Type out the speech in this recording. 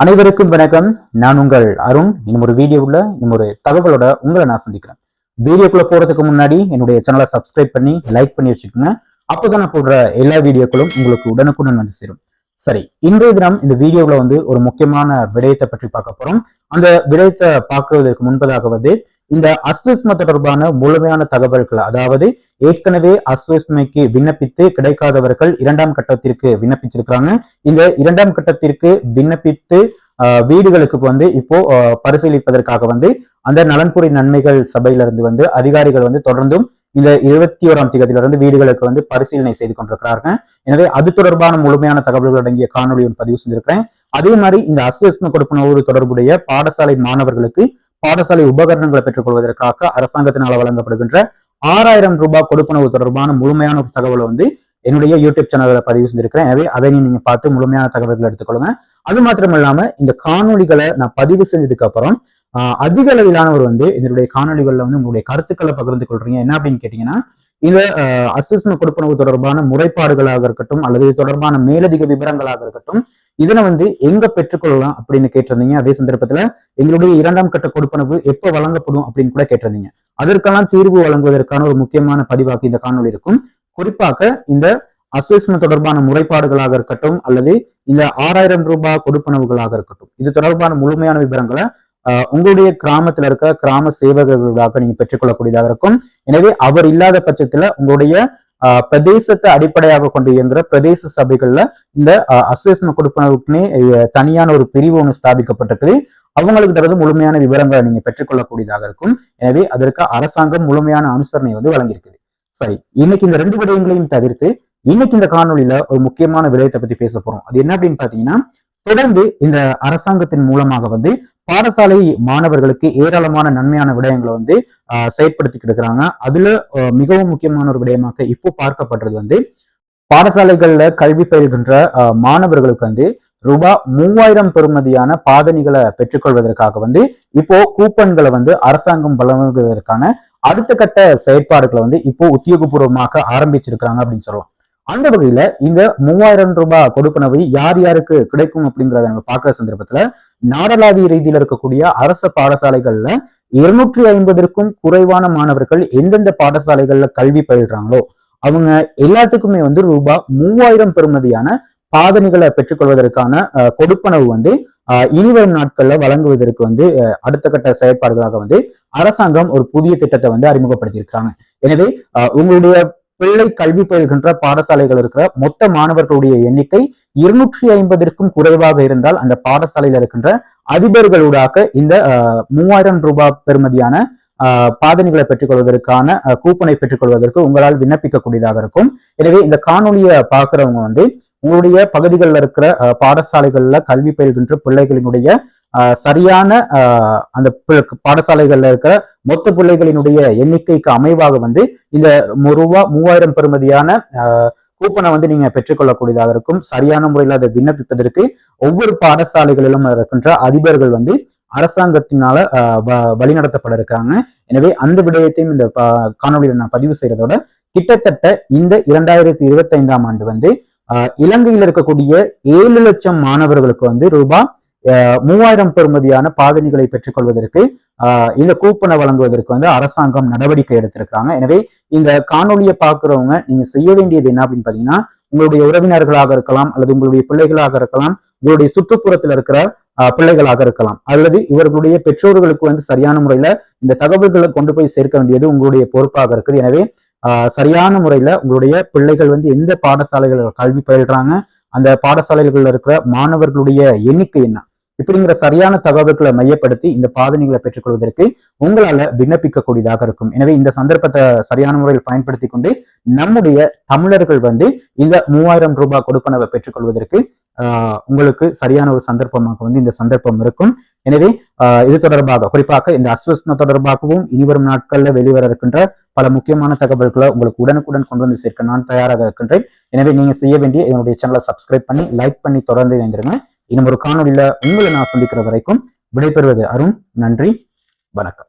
அனைவருக்கும் வணக்கம். நான் உங்கள் அருண். இன்னும் ஒரு வீடியோவில் இன்னும் ஒரு தகவலோட உங்களை நான் சந்திக்கிறேன். வீடியோக்குள்ள போறதுக்கு முன்னாடி என்னுடைய சேனலை சப்ஸ்கிரைப் பண்ணி லைக் பண்ணி வச்சுக்கோங்க. அப்போதான் நான் போடுற எல்லா வீடியோக்களும் உங்களுக்கு உடனுக்குடன் வந்து சேரும். சரி இன்றைய தினம் இந்த வீடியோவில் வந்து ஒரு முக்கியமான விடயத்தை பற்றி பார்க்க போறோம். அந்த விடயத்தை பார்க்கறதுக்கு முன்பதாக வந்து இந்த அஸ்விஸ்ம தொடர்பான முழுமையான தகவல்கள் அதாவது ஏற்கனவே அஸ்விஸ்மைக்கு விண்ணப்பித்து கிடைக்காதவர்கள் இரண்டாம் கட்டத்திற்கு விண்ணப்பிச்சிருக்கிறாங்க. இந்த இரண்டாம் கட்டத்திற்கு விண்ணப்பித்து ஆஹ், வீடுகளுக்கு வந்து இப்போ பரிசீலிப்பதற்காக வந்து அந்த நலன்புரி நன்மைகள் சபையிலிருந்து வந்து அதிகாரிகள் வந்து தொடர்ந்தும் இந்த இருபத்தி ஓராம் தேதியிலிருந்து வீடுகளுக்கு வந்து பரிசீலனை செய்து கொண்டிருக்கிறார்கள். எனவே அது தொடர்பான முழுமையான தகவல்கள் அடங்கிய காணொலி பதிவு செஞ்சிருக்கிறேன். அதே மாதிரி இந்த அஸ்வஸ்ம கொடுப்பனவோடு தொடர்புடைய பாடசாலை மாணவர்களுக்கு பாடசாலை உபகரணங்களை பெற்றுக்கொள்வதற்காக அரசாங்கத்தினால் வழங்கப்படுகின்ற ஆறாயிரம் ரூபாய் கொடுப்பனவு தொடர்பான முழுமையான ஒரு தகவலை வந்து என்னுடைய யூடியூப் சேனலில் பதிவு செஞ்சிருக்கிறேன். எனவே அதை நீங்க பார்த்து முழுமையான தகவல்களை எடுத்துக்கொள்ளுங்க. அது மாத்திரம் இல்லாம இந்த காணொலிகளை நான் பதிவு செஞ்சதுக்கு அப்புறம் அதிக அளவிலானவர் வந்து இதனுடைய காணொலிகளில் வந்து உங்களுடைய கருத்துக்களை பகிர்ந்து கொள்றீங்க. என்ன அப்படின்னு கேட்டீங்கன்னா இந்த அசிஸ்ம கொடுப்பனவு தொடர்பான முறைப்பாடுகளாக இருக்கட்டும் அல்லது இது தொடர்பான மேலதிக விவரங்களாக இருக்கட்டும் இதனை வந்து எங்க பெற்றுக்கொள்ளலாம் அப்படின்னு கேட்டிருந்தீங்க. அதே சந்தர்ப்பத்துல எங்களுடைய இரண்டாம் கட்ட கொடுப்பனவு எப்ப வழங்கப்படும் அப்படின்னு கூட கேட்டிருந்தீங்க. அதற்கெல்லாம் தீர்வு வழங்குவதற்கான ஒரு முக்கியமான பதிவாக இந்த காணொளி இருக்கும். குறிப்பாக இந்த அஸ்விஸ்ம தொடர்பான முறைப்பாடுகளாக இருக்கட்டும் அல்லது இந்த ஆறாயிரம் ரூபாய் கொடுப்பனவுகளாக இருக்கட்டும். இது தொடர்பான முழுமையான விவரங்களை ஆஹ், உங்களுடைய கிராமத்துல இருக்க கிராம சேவகர்களாக நீங்க பெற்றுக்கொள்ளக்கூடியதாக இருக்கும். எனவே அவர் இல்லாத பட்சத்துல உங்களுடைய பிரதேசத்தை அடிப்படையாக கொண்டு இயங்குற பிரதேச சபைகள்ல இந்த அசோசியேஷன் கொடுப்பனவுக்குன்னே தனியான ஒரு பிரிவு ஒன்று ஸ்தாபிக்கப்பட்டிருக்குது. அவங்களுக்கு தரது முழுமையான விவரங்களை நீங்க பெற்றுக்கொள்ளக்கூடியதாக இருக்கும். எனவே அதற்கு அரசாங்கம் முழுமையான அனுசரணை வந்து வழங்கியிருக்குது. சரி இன்னைக்கு இந்த ரெண்டு விடயங்களையும் தவிர்த்து இன்னைக்கு இந்த காணொலியில ஒரு முக்கியமான விடயத்தை பத்தி பேச போறோம். அது என்ன அப்படின்னு பாத்தீங்கன்னா தொடர்ந்து இந்த அரசாங்கத்தின் மூலமாக வந்து பாடசாலை மாணவர்களுக்கு ஏராளமான நன்மையான விடயங்களை வந்து ஆஹ், செயற்படுத்திக்கிட்டு இருக்கிறாங்க அதுல மிகவும் முக்கியமான ஒரு விடயமாக இப்போ பார்க்கப்படுறது வந்து பாடசாலைகள்ல கல்வி பயில்கின்ற மாணவர்களுக்கு வந்து ரூபாய் மூவாயிரம் பெறுமதியான பாதணிகளை பெற்றுக்கொள்வதற்காக வந்து இப்போ கூப்பன்களை வந்து அரசாங்கம் வழங்குவதற்கான அடுத்த கட்ட செயற்பாடுகளை வந்து இப்போ உத்தியோகபூர்வமாக ஆரம்பிச்சிருக்கிறாங்க அப்படின்னு சொல்லலாம். அந்த வகையில இந்த மூவாயிரம் ரூபாய் கொடுப்பனவை யார் யாருக்கு கிடைக்கும் அப்படிங்கிறத நம்ம பார்க்குற சந்தர்ப்பத்துல நாடளாவிய ரீதியில இருக்கக்கூடிய அரச பாடசாலைகள்ல இருநூற்றி ஐம்பதற்கும் குறைவான மாணவர்கள் எந்தெந்த பாடசாலைகள்ல கல்வி பயில்றாங்களோ அவங்க எல்லாத்துக்குமே வந்து ரூபாய் மூவாயிரம் பெறுமதியான பாதனைகளை பெற்றுக்கொள்வதற்கான அஹ், கொடுப்பனவு வந்து இனிவரும் நாட்கள்ல வழங்குவதற்கு வந்து அடுத்த கட்ட செயற்பாடுகளாக வந்து அரசாங்கம் ஒரு புதிய திட்டத்தை வந்து அறிமுகப்படுத்தியிருக்கிறாங்க. எனவே உங்களுடைய பிள்ளை கல்வி பயில்கின்ற பாடசாலைகள் இருக்கிற மொத்த மாணவர்களுடைய எண்ணிக்கை இருநூற்றி ஐம்பதற்கும் குறைவாக இருந்தால் அந்த பாடசாலையில் இருக்கின்ற அதிபர்களூடாக இந்த மூவாயிரம் ரூபாய் பெறுமதியான அஹ், பாதணிகளை பெற்றுக்கொள்வதற்கான கூப்பனை பெற்றுக்கொள்வதற்கு உங்களால் விண்ணப்பிக்கக்கூடியதாக இருக்கும். எனவே இந்த காணொலியை பார்க்குறவங்க வந்து உங்களுடைய பகுதிகளில் இருக்கிற அஹ், பாடசாலைகள்ல கல்வி பயில்கின்ற பிள்ளைகளினுடைய சரியான அந்த பி- பாடசாலைகள்ல இருக்கிற மொத்த பிள்ளைகளினுடைய எண்ணிக்கைக்கு அமைவாக வந்து இந்த ரூபா மூவாயிரம் பெறுமதியான அஹ், கூப்பனை வந்து நீங்க பெற்றுக்கொள்ளக்கூடியதாக இருக்கும். சரியான முறையில் அதை விண்ணப்பிப்பதற்கு ஒவ்வொரு பாடசாலைகளிலும் இருக்கின்ற அதிபர்கள் வந்து அரசாங்கத்தினால அஹ், வழிநடத்தப்பட இருக்காங்க எனவே அந்த விடயத்தையும் இந்த காணொலியில் காணொளியில நான் பதிவு செய்யறதோட கிட்டத்தட்ட இந்த இரண்டாயிரத்தி இருபத்தி ஐந்தாம் ஆண்டு வந்து இலங்கையில் இருக்கக்கூடிய ஏழு லட்சம் மாணவர்களுக்கு வந்து ரூபாய் மூவாயிரம் பெறுமதியான பாதணிகளை பெற்றுக்கொள்வதற்கு ஆஹ் இந்த கூப்பனை வழங்குவதற்கு வந்து அரசாங்கம் நடவடிக்கை எடுத்திருக்காங்க எனவே இந்த காணொலியை பார்க்கிறவங்க நீங்க செய்ய வேண்டியது என்ன அப்படின்னு பாத்தீங்கன்னா உங்களுடைய உறவினர்களாக இருக்கலாம் அல்லது உங்களுடைய பிள்ளைகளாக இருக்கலாம் உங்களுடைய சுற்றுப்புறத்தில் இருக்கிற ஆஹ் பிள்ளைகளாக இருக்கலாம். அல்லது இவர்களுடைய பெற்றோர்களுக்கு வந்து சரியான முறையில இந்த தகவல்களை கொண்டு போய் சேர்க்க வேண்டியது உங்களுடைய பொறுப்பாக இருக்குது. எனவே ஆஹ் சரியான முறையில உங்களுடைய பிள்ளைகள் வந்து எந்த பாடசாலைகளில் கல்வி பயில்றாங்க அந்த பாடசாலைகளில் இருக்கிற மாணவர்களுடைய எண்ணிக்கை என்ன? இப்படிங்கிற சரியான தகவல்களை மையப்படுத்தி இந்த பாதனைகளை பெற்றுக்கொள்வதற்கு உங்களால விண்ணப்பிக்கக்கூடியதாக இருக்கும். எனவே இந்த சந்தர்ப்பத்தை சரியான முறையில் பயன்படுத்தி கொண்டு நம்முடைய தமிழர்கள் வந்து இந்த மூவாயிரம் ரூபாய் கொடுப்பனவை பெற்றுக்கொள்வதற்கு உங்களுக்கு சரியான ஒரு சந்தர்ப்பமாக வந்து இந்த சந்தர்ப்பம் இருக்கும். எனவே ஆஹ் இது தொடர்பாக குறிப்பாக இந்த அஸ்வஸ்ம தொடர்பாகவும் இனிவரும் நாட்கள்ல வெளிவர இருக்கின்ற பல முக்கியமான தகவல்களை உங்களுக்கு உடனுக்குடன் கொண்டு வந்து சேர்க்க நான் தயாராக இருக்கின்றேன். எனவே நீங்க செய்ய வேண்டிய என்னுடைய சேனலை சப்ஸ்கிரைப் பண்ணி லைக் பண்ணி தொடர்ந்து இணைந்திருங்க. இன்னும் ஒரு காணொலியில உங்களை நான் சந்திக்கிற வரைக்கும் விடைபெறுவது அருண். நன்றி. வணக்கம்.